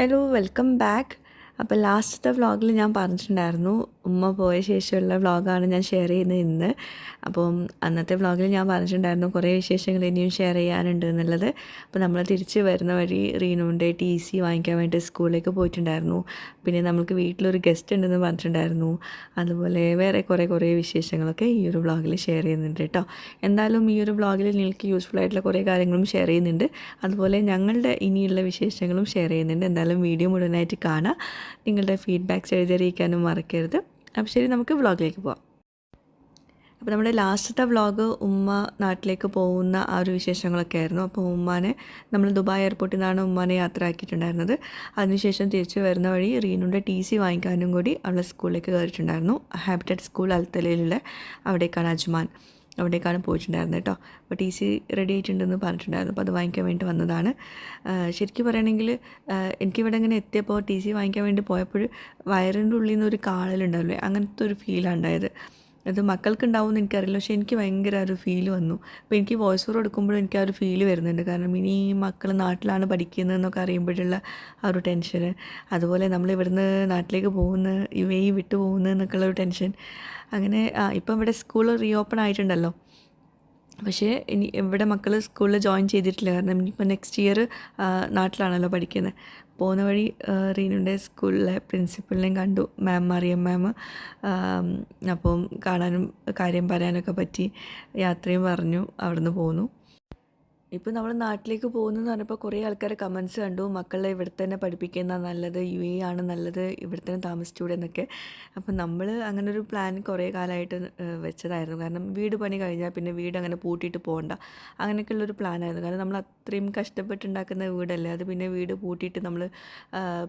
hello welcome back. അപ്പോൾ ലാസ്റ്റത്തെ വ്ളോഗിൽ ഞാൻ പറഞ്ഞിട്ടുണ്ടായിരുന്നു ഉമ്മ പോയ ശേഷമുള്ള വ്ളോഗാണ് ഞാൻ ഷെയർ ചെയ്യുന്നത് ഇന്ന്. അപ്പം അന്നത്തെ വ്ളോഗിൽ ഞാൻ പറഞ്ഞിട്ടുണ്ടായിരുന്നു കുറേ വിശേഷങ്ങൾ ഇനിയും ഷെയർ ചെയ്യാനുണ്ട് എന്നുള്ളത്. അപ്പോൾ നമ്മൾ തിരിച്ച് വരുന്ന വഴി റീനുവിന്റെ ടി സി വാങ്ങിക്കാൻ വേണ്ടി സ്കൂളിലേക്ക് പോയിട്ടുണ്ടായിരുന്നു. പിന്നെ നമുക്ക് വീട്ടിലൊരു ഗസ്റ്റ് ഉണ്ടെന്ന് പറഞ്ഞിട്ടുണ്ടായിരുന്നു. അതുപോലെ വേറെ കുറേ കുറേ വിശേഷങ്ങളൊക്കെ ഈ ഒരു വ്ളോഗിൽ ഷെയർ ചെയ്യുന്നുണ്ട് കേട്ടോ. എന്തായാലും ഈ ഒരു വ്ളോഗിൽ നിങ്ങൾക്ക് യൂസ്ഫുൾ ആയിട്ടുള്ള കുറേ കാര്യങ്ങളും ഷെയർ ചെയ്യുന്നുണ്ട്. അതുപോലെ ഞങ്ങളുടെ ഇനിയുള്ള വിശേഷങ്ങളും ഷെയർ ചെയ്യുന്നുണ്ട്. എന്തായാലും വീഡിയോ മുഴുവനായിട്ട് കാണാം. നിങ്ങളുടെ ഫീഡ്ബാക്ക്സ് എഴുതിയറിയിക്കാനും മറക്കരുത്. അപ്പോൾ ശരി നമുക്ക് വ്ളോഗിലേക്ക് പോവാം. അപ്പോൾ നമ്മുടെ ലാസ്റ്റത്തെ വ്ളോഗ് ഉമ്മ നാട്ടിലേക്ക് പോകുന്ന ആ ഒരു വിശേഷങ്ങളൊക്കെ ആയിരുന്നു. അപ്പോൾ ഉമ്മാനെ നമ്മൾ ദുബായ് എയർപോർട്ടിൽ നിന്നാണ് ഉമ്മാനെ യാത്ര ആക്കിയിട്ടുണ്ടായിരുന്നത്. അതിനുശേഷം തിരിച്ചു വരുന്ന വഴി റീനുന്റെ ടി സി വാങ്ങിക്കാനും കൂടി അവളെ സ്കൂളിലേക്ക് കയറിയിട്ടുണ്ടായിരുന്നു. ഹാബിറ്റഡ് സ്കൂൾ അൽത്തലയിലുള്ള അവിടേക്കാണ് അജ്മാൻ. അവിടേക്കാണ് പോയിട്ടുണ്ടായിരുന്നത് കേട്ടോ. അപ്പോൾ ടി സി റെഡി ആയിട്ടുണ്ടെന്ന് പറഞ്ഞിട്ടുണ്ടായിരുന്നു. അപ്പോൾ അത് വാങ്ങിക്കാൻ വേണ്ടി വന്നതാണ്. ശരിക്കും പറയുകയാണെങ്കിൽ എനിക്കിവിടെ ഇങ്ങനെ എത്തിയപ്പോൾ ടി സി വാങ്ങിക്കാൻ വേണ്ടി പോയപ്പോൾ വയറിന്റെ ഉള്ളിൽ നിന്ന് ഒരു കാളലുണ്ടാവില്ലേ? അങ്ങനത്തെ ഒരു ഫീലാണ് ഉണ്ടായത്. അത് മക്കൾക്ക് ഉണ്ടാവും എന്ന് എനിക്കറിയില്ല. പക്ഷേ എനിക്ക് ഭയങ്കര ഒരു ഫീൽ വന്നു. അപ്പോൾ എനിക്ക് വോയിസ് ഓവർ എടുക്കുമ്പോഴും എനിക്ക് ആ ഒരു ഫീൽ വരുന്നുണ്ട്. കാരണം ഇനി മക്കൾ നാട്ടിലാണ് പഠിക്കുന്നതെന്നൊക്കെ അറിയുമ്പോഴുള്ള ആ ഒരു ടെൻഷൻ അതുപോലെ നമ്മൾ ഇവിടുന്ന് നാട്ടിലേക്ക് പോകുന്ന ഇവയെ വിട്ടു പോകുന്നത് എന്നൊക്കെയുള്ള ഒരു ടെൻഷൻ അങ്ങനെ ഇപ്പം ഇവിടെ സ്കൂൾ റീ ഓപ്പൺ ആയിട്ടുണ്ടല്ലോ. പക്ഷേ ഇനി ഇവിടെ മക്കൾ സ്കൂളിൽ ജോയിൻ ചെയ്തിട്ടില്ല. കാരണം ഇനിയിപ്പോൾ നെക്സ്റ്റ് ഇയർ നാട്ടിലാണല്ലോ പഠിക്കുന്നത് പോകുന്ന വഴി റീനുന്റെ സ്കൂളിലെ പ്രിൻസിപ്പളിനെയും കണ്ടു. മാം മറിയം മാം അപ്പം കാണാനും കാര്യം പറയാനൊക്കെ പറ്റി. യാത്രയും പറഞ്ഞു അവിടുന്ന് പോന്നു. ഇപ്പോൾ നമ്മൾ നാട്ടിലേക്ക് പോകുന്നു പറഞ്ഞപ്പോൾ കുറേ ആൾക്കാർ കമൻസ് കണ്ടു. മക്കളെ ഇവിടെ തന്നെ പഠിപ്പിക്കുന്ന നല്ലത്. യു എ ആണ് നല്ലത്. ഇവിടെ തന്നെ താമസിച്ചൂടെ എന്നൊക്കെ. അപ്പം നമ്മൾ അങ്ങനെ ഒരു പ്ലാൻ കുറേ കാലമായിട്ട് വെച്ചതായിരുന്നു. കാരണം വീട് പണി കഴിഞ്ഞാൽ പിന്നെ വീട് അങ്ങനെ പൂട്ടിയിട്ട് പോകണ്ട അങ്ങനെയൊക്കെയുള്ളൊരു പ്ലാനായിരുന്നു കാരണം നമ്മൾ അത്രയും കഷ്ടപ്പെട്ടുണ്ടാക്കുന്ന വീടല്ലേ? അത് പിന്നെ വീട് പൂട്ടിയിട്ട് നമ്മൾ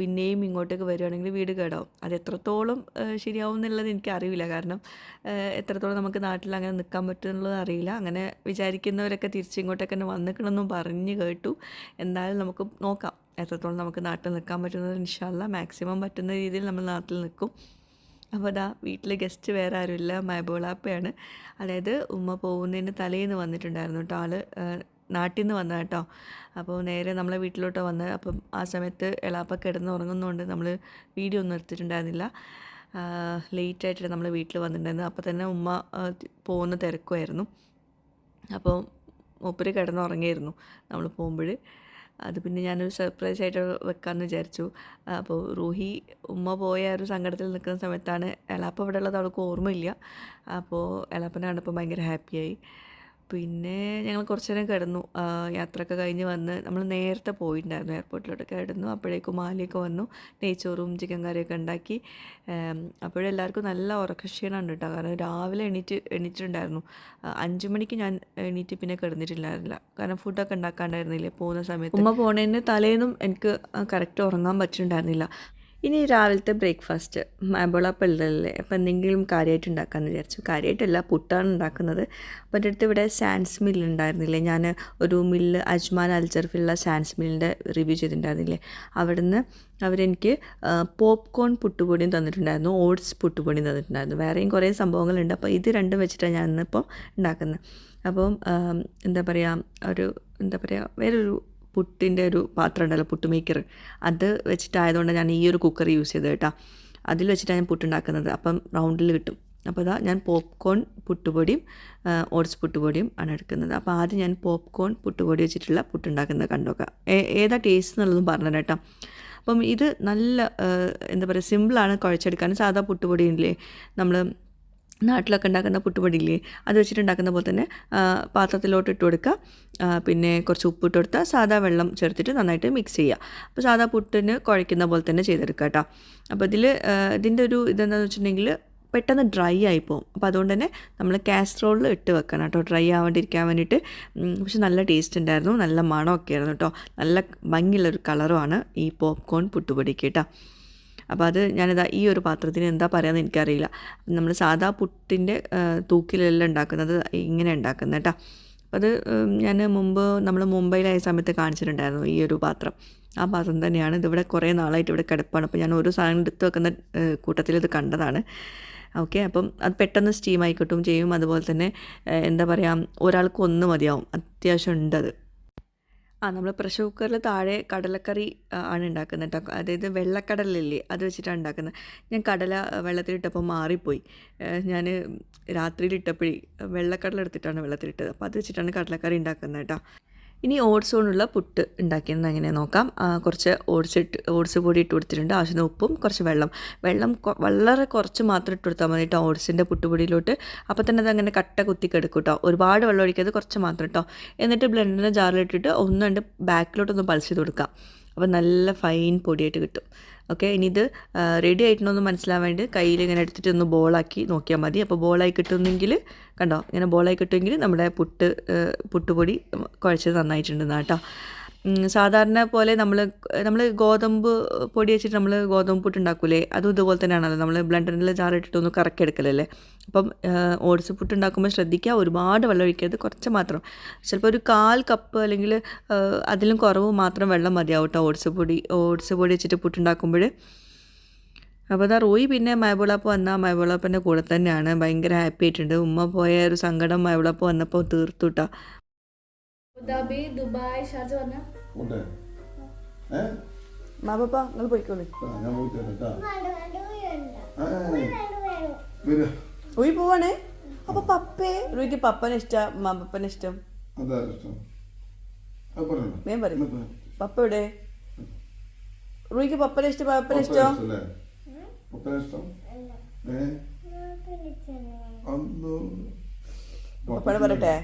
പിന്നെയും ഇങ്ങോട്ടേക്ക് വരികയാണെങ്കിൽ വീട് കേടാവും. അത് എത്രത്തോളം ശരിയാവും എന്നുള്ളത് എനിക്കറിയില്ല. കാരണം എത്രത്തോളം നമുക്ക് നാട്ടിൽ അങ്ങനെ നിൽക്കാൻ പറ്റുമെന്നുള്ളത് അറിയില്ല. അങ്ങനെ വിചാരിക്കുന്നവരൊക്കെ തിരിച്ചിങ്ങോട്ടൊക്കെ തന്നെ വന്നിക്കണമെന്നും പറഞ്ഞ് കേട്ടു. എന്തായാലും നമുക്ക് നോക്കാം. എത്രത്തോളം നമുക്ക് നാട്ടിൽ നിൽക്കാൻ പറ്റുന്നത് ഇൻഷാല്ല മാക്സിമം പറ്റുന്ന രീതിയിൽ നമ്മൾ നാട്ടിൽ നിൽക്കും. അപ്പോൾ അതാ വീട്ടിലെ ഗസ്റ്റ് വേറെ ആരുമില്ല. മൈബോളാപ്പയാണ് അതായത് ഉമ്മ പോകുന്നതിന് തലേന്ന് വന്നിട്ടുണ്ടായിരുന്നു കേട്ടോ ആൾ നാട്ടിൽ നിന്ന് വന്ന കേട്ടോ. അപ്പോൾ നേരെ നമ്മളെ വീട്ടിലോട്ട് വന്ന് അപ്പം ആ സമയത്ത് എളാപ്പ കിടന്ന് ഉറങ്ങുന്നതുകൊണ്ട് നമ്മൾ വീഡിയോ ഒന്നും എടുത്തിട്ടുണ്ടായിരുന്നില്ല. ലേറ്റ് ആയിട്ട് നമ്മൾ വീട്ടിൽ വന്നിട്ടുണ്ടായിരുന്നു അപ്പോൾ തന്നെ ഉമ്മ പോകുന്ന തിരക്കുമായിരുന്നു. അപ്പോൾ മൂപ്പര് കിടന്നുറങ്ങിയായിരുന്നു നമ്മൾ പോകുമ്പോൾ അത് പിന്നെ ഞാനൊരു സർപ്രൈസ് ആയിട്ട് വെക്കാമെന്ന് വിചാരിച്ചു. അപ്പോൾ റൂഹി ഉമ്മ പോയ ഒരു സങ്കടത്തിൽ നിൽക്കുന്ന സമയത്താണ് എളാപ്പ ഇവിടെ ഉള്ളത് അവൾക്ക് ഓർമ്മയില്ല. അപ്പോൾ എളാപ്പനെ കണ്ടപ്പോൾ ഭയങ്കര ഹാപ്പിയായി പിന്നെ ഞങ്ങൾ കുറച്ച് നേരം കിടന്നു യാത്രയൊക്കെ കഴിഞ്ഞ് വന്ന് നമ്മൾ നേരത്തെ പോയിട്ടുണ്ടായിരുന്നു. എയർപോർട്ടിലോട്ട് കിടന്നു. അപ്പോഴേക്കും മാലിയൊക്കെ വന്നു. നെയ്ച്ചോറും ചിക്കൻ കറിയൊക്കെ ഉണ്ടാക്കി. അപ്പോഴെല്ലാവർക്കും നല്ല ഉറക്കക്ഷീണമാണ് കേട്ടോ. കാരണം രാവിലെ എണീറ്റ് എണീറ്റിട്ടുണ്ടായിരുന്നു. അഞ്ച് മണിക്ക് ഞാൻ എണീറ്റ് പിന്നെ കിടന്നിട്ടില്ലായിരുന്നില്ല. കാരണം ഫുഡൊക്കെ ഉണ്ടാക്കാണ്ടായിരുന്നില്ലേ? പോകുന്ന സമയത്ത് ഉമ്മ പോണേന് തലേന്നും എനിക്ക് കറക്റ്റ് ഉറങ്ങാൻ പറ്റുന്നുണ്ടായിരുന്നില്ല ഇനി രാവിലത്തെ ബ്രേക്ക്ഫാസ്റ്റ് മാബോള പിള്ളേരല്ലേ അപ്പോൾ എന്തെങ്കിലും കാര്യമായിട്ട് ഉണ്ടാക്കാമെന്ന് വിചാരിച്ചു. കാര്യമായിട്ടല്ല പുട്ടാണ് ഉണ്ടാക്കുന്നത്. അപ്പോൾ എന്റെ അടുത്ത് ഇവിടെ സാൻസ് മില്ല് ഉണ്ടായിരുന്നില്ലേ? ഞാൻ ഒരു മില്ല് അജ്മാൻ അൽജർഫിലുള്ള സാൻസ് മില്ലിന്റെ റിവ്യൂ ചെയ്തിട്ടുണ്ടായിരുന്നില്ലേ? അവിടുന്ന് അവരെനിക്ക് പോപ്കോൺ പുട്ടുപൊടിയും തന്നിട്ടുണ്ടായിരുന്നു. ഓട്സ് പുട്ടുപൊടിയും തന്നിട്ടുണ്ടായിരുന്നു. വേറെയും കുറേ സംഭവങ്ങളുണ്ട്. അപ്പോൾ ഇത് രണ്ടും വെച്ചിട്ടാണ് ഞാൻ ഇന്നിപ്പോൾ ഉണ്ടാക്കുന്നത്. അപ്പം എന്താ പറയുക ഒരു എന്താ പറയുക വേറൊരു പുട്ടിന്റെ ഒരു പാത്രം ഉണ്ടല്ലോ പുട്ട് മേക്കർ അത് വെച്ചിട്ടായതുകൊണ്ട് ഞാൻ ഈ ഒരു കുക്കർ യൂസ് ചെയ്തത് കേട്ടോ. അതിൽ വെച്ചിട്ടാണ് ഞാൻ പുട്ടുണ്ടാക്കുന്നത് അപ്പം റൗണ്ടിൽ കിട്ടും. അപ്പോൾ ഇതാ ഞാൻ പോപ്കോൺ പുട്ടുപൊടിയും ഓട്സ് പുട്ടുപൊടിയും ആണ് എടുക്കുന്നത്. അപ്പോൾ ആദ്യം ഞാൻ പോപ്കോൺ പുട്ടുപൊടി വെച്ചിട്ടുള്ള പുട്ടുണ്ടാക്കുന്നത് കണ്ടോക്കാം ഏതാ ടേസ്റ്റ് എന്നുള്ളതും പറഞ്ഞു കേട്ടോ. അപ്പം ഇത് നല്ല എന്താ പറയുക സിമ്പിളാണ് കുഴച്ചെടുക്കാൻ. സാധാ പുട്ടുപൊടിയില്ലേ നമ്മൾ നാട്ടിലൊക്കെ ഉണ്ടാക്കുന്ന പുട്ടുപൊടിയില്ലേ? അത് വെച്ചിട്ടുണ്ടാക്കുന്ന പോലെ തന്നെ പാത്രത്തിലോട്ട് ഇട്ട് കൊടുക്കുക. പിന്നെ കുറച്ച് ഉപ്പ് ഇട്ട് കൊടുത്താൽ സാധാ വെള്ളം ചേർത്തിട്ട് നന്നായിട്ട് മിക്സ് ചെയ്യുക. അപ്പോൾ സാധാ പുട്ടിന് കുഴയ്ക്കുന്ന പോലെ തന്നെ ചെയ്തെടുക്കുക കേട്ടോ. അപ്പോൾ ഇതിൽ ഇതിന്റെ ഒരു ഇതെന്താണെന്ന് വെച്ചിട്ടുണ്ടെങ്കിൽ പെട്ടെന്ന് ഡ്രൈ ആയി പോകും അപ്പോൾ അതുകൊണ്ട് തന്നെ നമ്മൾ കാസ്ട്രോളിൽ ഇട്ട് വെക്കണം കേട്ടോ. ഡ്രൈ ആവാണ്ടിരിക്കാൻ വേണ്ടിയിട്ട്. പക്ഷെ നല്ല ടേസ്റ്റ് ഉണ്ടായിരുന്നു. നല്ല മണമൊക്കെ ആയിരുന്നു കേട്ടോ. നല്ല ഭംഗിയുള്ളൊരു കളറുമാണ് ഈ പോപ്കോൺ പുട്ടുപൊടിക്ക് കേട്ടോ. അപ്പോൾ അത് ഞാനിതാ ഈ ഒരു പാത്രത്തിന് എന്താ പറയുക എനിക്കറിയില്ല. നമ്മൾ സാധാ പുട്ടിന്റെ തൂക്കിലെല്ലാം ഉണ്ടാക്കുന്നത് ഇങ്ങനെ ഉണ്ടാക്കുന്നത് കേട്ടോ. അത് ഞാൻ മുമ്പ് നമ്മൾ മുംബൈയിലായ സമയത്ത് കാണിച്ചിട്ടുണ്ടായിരുന്നു ഈ ഒരു പാത്രം. ആ പാത്രം തന്നെയാണ് ഇതിവിടെ കുറേ നാളായിട്ട് ഇവിടെ കിടപ്പാണ്. അപ്പോൾ ഞാൻ ഓരോ സാധനം എടുത്ത് വെക്കുന്ന കൂട്ടത്തിൽ ഇത് കണ്ടതാണ്. ഓക്കെ അപ്പം അത് പെട്ടെന്ന് സ്റ്റീമായി കിട്ടും ചെയ്യും. അതുപോലെ തന്നെ എന്താ പറയുക ഒരാൾക്ക് ഒന്ന് മതിയാവും. അത്യാവശ്യം ഉണ്ട് അത് ആ നമ്മൾ പ്രഷർ കുക്കറിൽ താഴെ കടലക്കറി ആണ് ഉണ്ടാക്കുന്നത് കേട്ടോ അതായത് വെള്ളക്കടലല്ലേ അത് വെച്ചിട്ടാണ് ഉണ്ടാക്കുന്നത് ഞാൻ കടല വെള്ളത്തിലിട്ടപ്പോൾ മാറിപ്പോയി. ഞാൻ രാത്രിയിലിട്ടപ്പോഴേ വെള്ളക്കടല എടുത്തിട്ടാണ് വെള്ളത്തിലിട്ടത്. അപ്പോൾ അത് വെച്ചിട്ടാണ് കടലക്കറി ഉണ്ടാക്കുന്നത് കേട്ടോ ഇനി ഓട്സ് കൊണ്ടുള്ള പുട്ട് ഉണ്ടാക്കുന്നത് എങ്ങനെ നോക്കാം. കുറച്ച് ഓട്സ് ഇട്ട് ഓട്സ് പൊടി ഇട്ട് കൊടുത്തിട്ടുണ്ട്. ആവശ്യത്തിന് ഉപ്പും കുറച്ച് വെള്ളം. വെള്ളം വളരെ കുറച്ച് മാത്രം ഇട്ട് കൊടുത്താൽ മതി കേട്ടോ ഓട്സിന്റെ പുട്ടുപൊടിയിലോട്ട്. അപ്പോൾ തന്നെ അങ്ങനെ കട്ട കുത്തി കിടക്കും കേട്ടോ. ഒരുപാട് വെള്ളം ഒഴിക്കാതെ കുറച്ച് മാത്രം കേട്ടോ. എന്നിട്ട് ബ്ലെൻഡറിന്റെ ജാറിലിട്ടിട്ട് ഒന്ന് രണ്ട് ബാക്കിലോട്ടൊന്ന് പൾസ് ചെയ്ത് കൊടുക്കാം. അപ്പോൾ നല്ല ഫൈൻ പൊടിയായിട്ട് കിട്ടും. ഓക്കെ ഇനി ഇത് റെഡി ആയിട്ടുണ്ടോന്ന് മനസ്സിലാവാൻ വേണ്ടി കയ്യിൽ ഇങ്ങനെ എടുത്തിട്ട് ഒന്ന് ബോളാക്കി നോക്കിയാൽ മതി. അപ്പോൾ ബോളായി കിട്ടുന്നെങ്കിൽ കണ്ടോ? ഇങ്ങനെ ബോളായി കിട്ടുമെങ്കിൽ നമ്മുടെ പുട്ട് പുട്ടുപൊടി കുഴച്ചത് നന്നായിട്ടുണ്ടെന്ന് കേട്ടോ. സാധാരണ പോലെ നമ്മൾ നമ്മൾ ഗോതമ്പ് പൊടി വെച്ചിട്ട് നമ്മൾ ഗോതമ്പ് പുട്ട് ഉണ്ടാക്കൂലേ? അതും ഇതുപോലെ തന്നെയാണല്ലോ. നമ്മൾ ബ്ലണ്ടറിൽ ജാറിട്ടിട്ട് ഒന്ന് കറക്കി എടുക്കലല്ലേ അപ്പം ഓട്സ് പുട്ട് ഉണ്ടാക്കുമ്പോൾ ശ്രദ്ധിക്കുക. ഒരുപാട് വെള്ളം ഒഴിക്കരുത്. കുറച്ച് മാത്രം. ചിലപ്പോൾ ഒരു കാൽ കപ്പ് അല്ലെങ്കിൽ അതിലും കുറവ് മാത്രം വെള്ളം മതിയാവും കേട്ടോ. ഓട്സ് പൊടി ഓട്സ് പൊടി വെച്ചിട്ട് പുട്ടുണ്ടാക്കുമ്പോൾ അപ്പോൾ അതാ റോയി പിന്നെ മഴവിളപ്പ് വന്നാൽ മയബിളപ്പന്റെ കൂടെ തന്നെയാണ്. ഭയങ്കര ഹാപ്പി ആയിട്ടുണ്ട്. ഉമ്മ പോയ ഒരു സങ്കടം മഴവിളപ്പ് വന്നപ്പോൾ തീർത്തുട്ടാ അബുദാബി ദുബായ് ഷാർജ ഏ? മാപ്പ നിങ്ങൾ പോയിക്കോളൂ. റോയി പോവാണേ. അപ്പൊ പപ്പേ. റോയിക്ക് പപ്പനെ ഇഷ്ടം മാപ്പനെ ഇഷ്ടം. വേഗം പറയും. പപ്പ എവിടെ? റോയിക്ക് പപ്പനെ ഇഷ്ടം മാപ്പനെ പപ്പനെ ഇഷ്ടം. പപ്പനെ ഇഷ്ടം പപ്പയോട് പറയട്ടെ?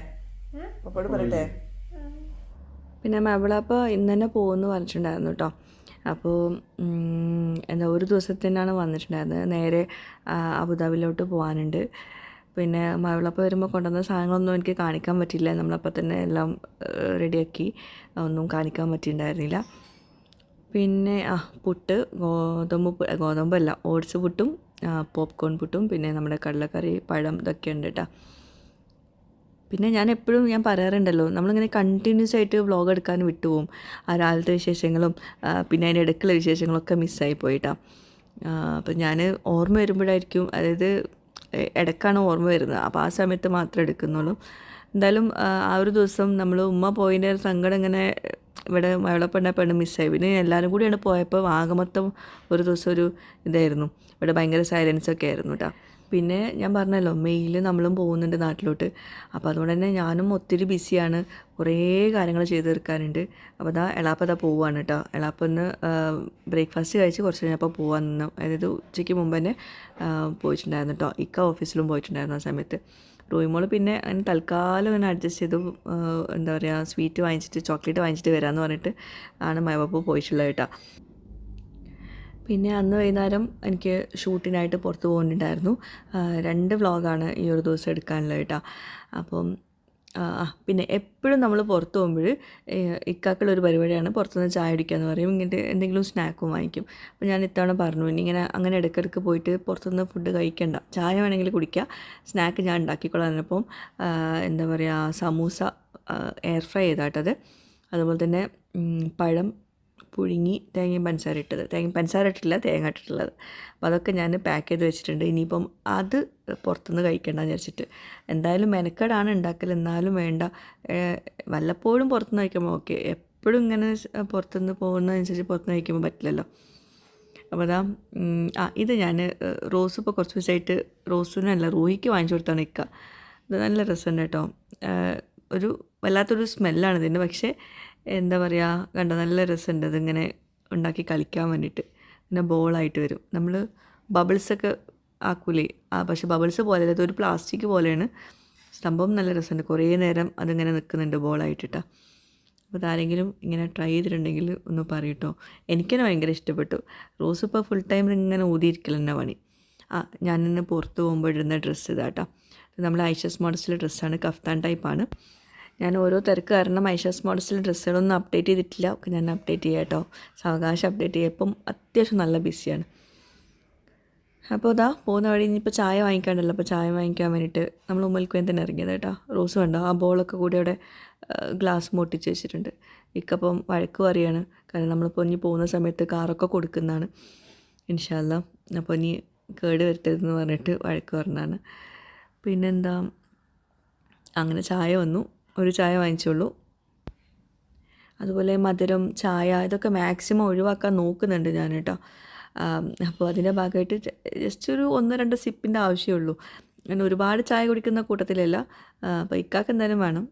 പറയട്ടെ? പിന്നെ മവളപ്പോൾ ഇന്ന് തന്നെ പോകുമെന്ന് പറഞ്ഞിട്ടുണ്ടായിരുന്നു കേട്ടോ അപ്പോൾ എന്താ ഒരു ദിവസത്തിനാണ് വന്നിട്ടുണ്ടായിരുന്നത്. നേരെ അബുദാബിയിലോട്ട് പോകാനുണ്ട് പിന്നെ മബിളപ്പ വരുമ്പോൾ കൊണ്ടുവന്ന സാധനങ്ങളൊന്നും എനിക്ക് കാണിക്കാൻ പറ്റിയില്ല. നമ്മളപ്പോൾ തന്നെ എല്ലാം റെഡിയാക്കി ഒന്നും കാണിക്കാൻ പറ്റിയിട്ടുണ്ടായിരുന്നില്ല. പിന്നെ ആ പുട്ട് ഗോതമ്പ് ഗോതമ്പല്ല ഓട്സ് പുട്ടും പോപ്കോൺ പുട്ടും പിന്നെ നമ്മുടെ കടലക്കറി പഴം ഇതൊക്കെ ഉണ്ട് കേട്ടോ പിന്നെ ഞാൻ എപ്പോഴും ഞാൻ പറയാറുണ്ടല്ലോ നമ്മളിങ്ങനെ കണ്ടിന്യൂസ് ആയിട്ട് വ്ളോഗ് എടുക്കാൻ വിട്ടുപോകും ആ രാവിലത്തെ വിശേഷങ്ങളും പിന്നെ അതിന്റെ ഇടയ്ക്കുള്ള വിശേഷങ്ങളൊക്കെ മിസ്സായി പോയിട്ടാ അപ്പം ഞാൻ ഓർമ്മ വരുമ്പോഴായിരിക്കും അതായത് ഇടയ്ക്കാണ് ഓർമ്മ വരുന്നത്. അപ്പോൾ ആ സമയത്ത് മാത്രമേ എടുക്കുന്നുള്ളൂ. എന്തായാലും ആ, ഒരു ദിവസം നമ്മൾ ഉമ്മ പോയതിന്റെ ഒരു സങ്കടം ഇങ്ങനെ ഇവിടെ മഴപ്പണ്ണ പെണ്ണ് മിസ്സായി പിന്നെ എല്ലാവരും കൂടിയാണ് പോയപ്പോൾ ആകമൊത്തം ഒരു ദിവസം ഒരു ഇതായിരുന്നു. ഇവിടെ ഭയങ്കര സൈലൻസ് ഒക്കെ ആയിരുന്നു കേട്ടോ പിന്നെ ഞാൻ പറഞ്ഞല്ലോ മെയിൽ നമ്മളും പോകുന്നുണ്ട് നാട്ടിലോട്ട്. അപ്പോൾ അതുകൊണ്ട് തന്നെ ഞാനും ഒത്തിരി ബിസിയാണ് കുറേ കാര്യങ്ങൾ ചെയ്ത് തീർക്കാനുണ്ട്. അപ്പോൾ അതാ എളാപ്പ അതാ പോവുകയാണ് കേട്ടോ എളാപ്പ ഒന്ന് ബ്രേക്ക്ഫാസ്റ്റ് കഴിച്ച് കുറച്ച് കഴിഞ്ഞപ്പോൾ പോകാൻ നിന്നു. അതായത് ഉച്ചയ്ക്ക് മുമ്പ് തന്നെ പോയിട്ടുണ്ടായിരുന്നു കേട്ടോ ഇക്ക ഓഫീസിലും പോയിട്ടുണ്ടായിരുന്നു ആ സമയത്ത്. റോയിമോൾ പിന്നെ അങ്ങനെ തൽക്കാലം അങ്ങനെ അഡ്ജസ്റ്റ് ചെയ്തു എന്താ പറയുക സ്വീറ്റ് വാങ്ങിച്ചിട്ട് ചോക്ലേറ്റ് വാങ്ങിച്ചിട്ട് വരാമെന്ന് പറഞ്ഞിട്ട് ആണ് മയവപ്പ് പോയിട്ടുള്ളത് കേട്ടോ. പിന്നെ അന്ന് വൈകുന്നേരം എനിക്ക് ഷൂട്ടിനായിട്ട് പുറത്ത് പോകുന്നുണ്ടായിരുന്നു രണ്ട് വ്ളോഗാണ് ഈ ഒരു ദിവസം എടുക്കാനുള്ളത് കേട്ടോ. അപ്പം പിന്നെ എപ്പോഴും നമ്മൾ പുറത്ത് പോകുമ്പോൾ ഇക്കാക്കുള്ള ഒരു പരിപാടിയാണ് പുറത്തുനിന്ന് ചായ കുടിക്കാന്ന് പറയും. ഇങ്ങനത്തെ എന്തെങ്കിലും സ്നാക്കും വാങ്ങിക്കും. അപ്പോൾ ഞാൻ ഇത്തവണ പറഞ്ഞു ഇനി ഇങ്ങനെ അങ്ങനെ ഇടയ്ക്കിടയ്ക്ക് പോയിട്ട് പുറത്തുനിന്ന് ഫുഡ് കഴിക്കണ്ട. ചായ വേണമെങ്കിൽ കുടിക്കുക സ്നാക്ക് ഞാൻ ഉണ്ടാക്കിക്കൊള്ളാം അപ്പം എന്താ പറയുക സമൂസ എയർ ഫ്രൈ ചെയ്താട്ടത്. അതുപോലെ തന്നെ പഴം പുഴുങ്ങി തേങ്ങയും പഞ്ചസാര ഇട്ടത്. തേങ്ങ പഞ്ചസാര തേങ്ങ ഇട്ടിട്ടുള്ളത്. അപ്പോൾ അതൊക്കെ ഞാൻ പാക്ക് ചെയ്ത് വെച്ചിട്ടുണ്ട്. ഇനിയിപ്പം അത് പുറത്തുനിന്ന് കഴിക്കേണ്ടെന്ന് വെച്ചിട്ട് എന്തായാലും മെനക്കേടാണ് ഉണ്ടാക്കൽ എന്നാലും വേണ്ട. വല്ലപ്പോഴും പുറത്തുനിന്ന് കഴിക്കുമ്പോൾ ഓക്കെ എപ്പോഴും ഇങ്ങനെ പുറത്തുനിന്ന് പോകുന്നതനുസരിച്ച് പുറത്തുനിന്ന് കഴിക്കുമ്പോൾ പറ്റില്ലല്ലോ. അപ്പോൾ അതാ ആ ഇത് ഞാൻ റോസ് ഇപ്പോൾ കുറച്ച് ദിവസമായിട്ട് റോസിനല്ല റോഹിക്ക് വാങ്ങിച്ചു കൊടുത്താണ് ഇക്ക. ഇത് നല്ല രസമുണ്ട് കേട്ടോ. ഒരു വല്ലാത്തൊരു സ്മെല്ലാണ് ഇതിന്. പക്ഷേ എന്താ പറയുക കണ്ട നല്ല രസമുണ്ട്. അതിങ്ങനെ ഉണ്ടാക്കി കളിക്കാൻ വേണ്ടിയിട്ട്. പിന്നെ ബോളായിട്ട് വരും. നമ്മൾ ബബിൾസൊക്കെ ആക്കൂലേ? ആ പക്ഷെ ബബിൾസ് പോലെ അല്ല ഒരു പ്ലാസ്റ്റിക് പോലെയാണ്. സംഭവം നല്ല രസമുണ്ട്. കുറേ നേരം അതിങ്ങനെ നിൽക്കുന്നുണ്ട് ബോളായിട്ടിട്ടാ. അപ്പോൾ അതാരെങ്കിലും ഇങ്ങനെ ട്രൈ ചെയ്തിട്ടുണ്ടെങ്കിൽ ഒന്ന് പറയട്ടോ. എനിക്കെന്നെ ഭയങ്കര ഇഷ്ടപ്പെട്ടു. റോസ് ഇപ്പോൾ ഫുൾ ടൈം ഇങ്ങനെ ഊതിയിരിക്കൽ തന്നെ പണി. ആ ഞാൻ ഇന്ന് പുറത്ത് പോകുമ്പോൾ ഇടുന്ന ഡ്രസ്സ് ഇതാട്ടോ. നമ്മൾ ഐഷസ് മോഡൽസിലെ ഡ്രസ്സാണ് കഫ്താൻ ടൈപ്പാണ് ഞാൻ ഓരോ തിരക്ക് കാരണം ഐഷസ് മോഡൽസിൽ ഡ്രസ്സുകളൊന്നും അപ്ഡേറ്റ് ചെയ്തിട്ടില്ല. ഒക്കെ ഞാൻ അപ്ഡേറ്റ് ചെയ്യാം കേട്ടോ സാവകാശം അപ്ഡേറ്റ് ചെയ്യാം. ഇപ്പം അത്യാവശ്യം നല്ല ബിസിയാണ് അപ്പോൾ അതാ പോകുന്ന വഴി ഇനിയിപ്പോൾ ചായ വാങ്ങിക്കാണ്ടല്ലോ. അപ്പോൾ ചായ വാങ്ങിക്കാൻ വേണ്ടിയിട്ട് നമ്മൾ ഉമ്മൽക്കുവേൻ തന്നെ ഇറങ്ങിയത് കേട്ടോ. റോസ് കണ്ടോ? ആ ബോളൊക്കെ കൂടി അവിടെ ഗ്ലാസ് മോട്ടിച്ച് വെച്ചിട്ടുണ്ട്. ഇക്കപ്പം വഴക്ക് പറയാണ്. കാരണം നമ്മളിപ്പോൾ ഇനി പോകുന്ന സമയത്ത് കാറൊക്കെ കൊടുക്കുന്നതാണ്. ഇൻഷാല്ല അപ്പോൾ ഇനി കേട് വരുത്തരുതെന്ന് പറഞ്ഞിട്ട് വഴക്ക് പറഞ്ഞാണ് പിന്നെന്താ? അങ്ങനെ ചായ വന്നു. ഒരു ചായ വാങ്ങിച്ചുള്ളൂ. അതുപോലെ മധുരം ചായ ഇതൊക്കെ മാക്സിമം ഒഴിവാക്കാൻ നോക്കുന്നുണ്ട് ഞാൻ കേട്ടോ. അപ്പോൾ അതിന്റെ ഭാഗമായിട്ട് ജസ്റ്റ് ഒരു ഒന്ന് രണ്ട് സിപ്പിന്റെ ആവശ്യമേ ഉള്ളൂ ഞാൻ ഒരുപാട് ചായ കുടിക്കുന്ന കൂട്ടത്തിലല്ല. അപ്പോൾ ഇക്കാക്ക് എന്തായാലും വേണം.